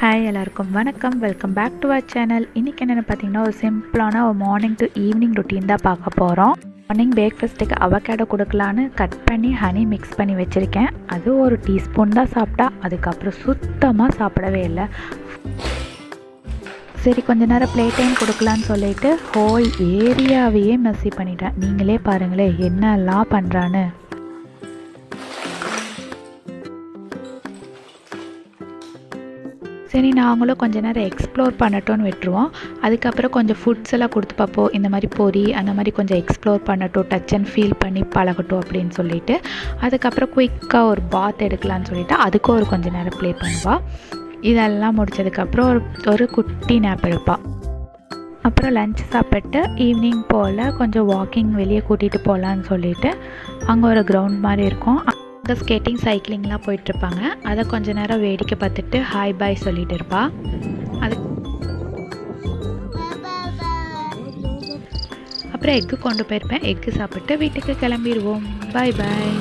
Hi எல்லாருக்கும் வணக்கம். Welcome back to our channel இன்றைக்கி என்னென்னு பார்த்தீங்கன்னா ஒரு சிம்பிளான ஒரு மார்னிங் டு ஈவினிங் ருட்டீன் தான் பார்க்க போகிறோம் மார்னிங் பிரேக்ஃபாஸ்ட்டுக்கு அவகேடோ கொடுக்கலான்னு கட் பண்ணி ஹனி மிக்ஸ் பண்ணி வச்சுருக்கேன். அது ஒரு டீஸ்பூன் தான் சாப்பிட்டா அதுக்கப்புறம் சுத்தமாக சாப்பிடவே இல்லை. சரி கொஞ்ச நேரம் ப்ளே டைம் கொடுக்கலான்னு சொல்லிட்டு ஹோல் ஏரியாவையே மெஸ்ஸி பண்ணிட்டேன். நீங்களே பாருங்களேன் என்னெல்லாம் பண்ணுறான்னு சரி நாங்களும் கொஞ்ச நேரம் எக்ஸ்ப்ளோர் பண்ணட்டும்னு விட்டுருவோம். அதுக்கப்புறம் கொஞ்சம் ஃபுட்ஸ் எல்லாம் கொடுத்து பார்ப்போம். இந்த மாதிரி பொரி அந்த மாதிரி கொஞ்சம் எக்ஸ்ப்ளோர் பண்ணட்டும் டச் அண்ட் ஃபீல் பண்ணி பழகட்டும் அப்படின்னு சொல்லிட்டு அதுக்கப்புறம் குயிக்காக ஒரு பாத் எடுக்கலான்னு சொல்லிவிட்டு அதுக்கும் ஒரு கொஞ்சம் நேரம் ப்ளே பண்ணுவாள் இதெல்லாம் முடித்ததுக்கப்புறம் ஒரு ஒரு குட்டி நேப் எடுப்பாள் அப்புறம் லஞ்ச் சாப்பிட்டு ஈவினிங் போல் கொஞ்சம் வாக்கிங் வெளியே கூட்டிகிட்டு போகலான்னு சொல்லிட்டு அங்கே ஒரு கிரவுண்ட் மாதிரி இருக்கும். அங்கே ஸ்கேட்டிங் சைக்கிளிங்லாம் போயிட்டுருப்பாங்க. அதை கொஞ்ச நேரம் வேடிக்கை பார்த்துட்டு ஹாய் பாய் சொல்லிட்டு இருப்பா. அது அப்புறம் எக்கு கொண்டு போயிருப்பேன். எக்கு சாப்பிட்டு வீட்டுக்கு கிளம்பிடுவோம் பாய் பாய்